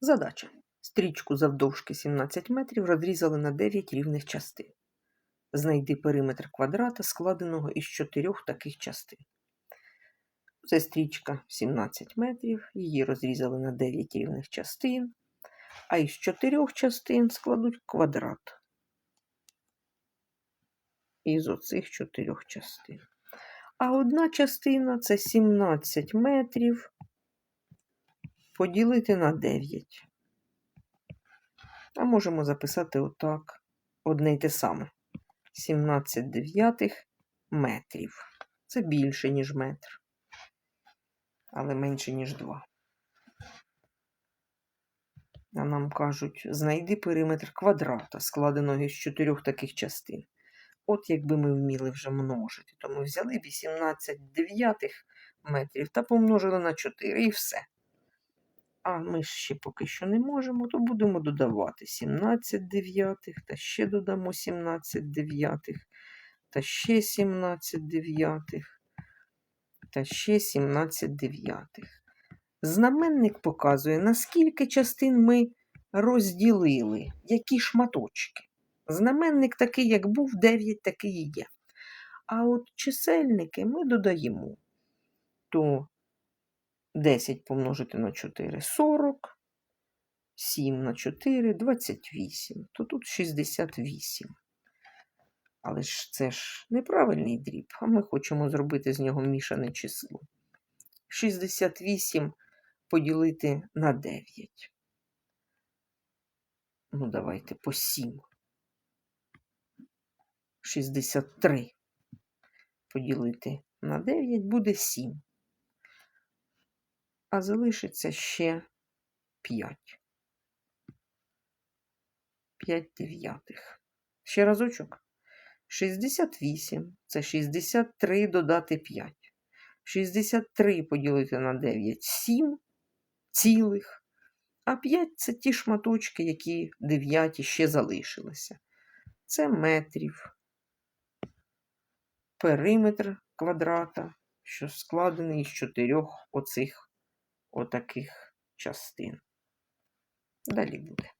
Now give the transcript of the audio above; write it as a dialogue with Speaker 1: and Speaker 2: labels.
Speaker 1: Задача. Стрічку завдовжки 17 метрів розрізали на 9 рівних частин. Знайди периметр квадрата, складеного із чотирьох таких частин. Це стрічка 17 метрів, її розрізали на 9 рівних частин, а із чотирьох частин складуть квадрат. Із оцих чотирьох частин. А одна частина це 17 метрів поділити на 9. А можемо записати отак. Одне й те саме. 17 дев'ятих метрів. Це більше, ніж метр. Але менше, ніж 2. А нам кажуть, знайди периметр квадрата, складеного із чотирьох таких частин. От якби ми вміли вже множити, то ми взяли 18 дев'ятих метрів та помножили на 4 і все. А ми ще поки що не можемо, то будемо додавати 17 дев'ятих, та ще додамо 17 дев'ятих, та ще 17 дев'ятих, та ще 17 дев'ятих. Знаменник показує, наскільки частин ми розділили, які шматочки. Знаменник такий, як був, 9 такий є. А от чисельники ми додаємо. То 10 помножити на 4 40, 7 на 4 28, то тут 68. Але ж це ж неправильний дріб, а ми хочемо зробити з нього мішане число. 68 поділити на 9. Ну, давайте по 7. 63 поділити на 9 буде 7 а залишиться ще 5. 5 дев'ятих. Ще разочок. 68 це 63 додати 5. 63 поділити на 9 7 цілих. А 5 це ті шматочки, які дев'яті ще залишилися. Це метрів. Периметр квадрата, що складений з чотирьох оцих отаких частин. Далі буде.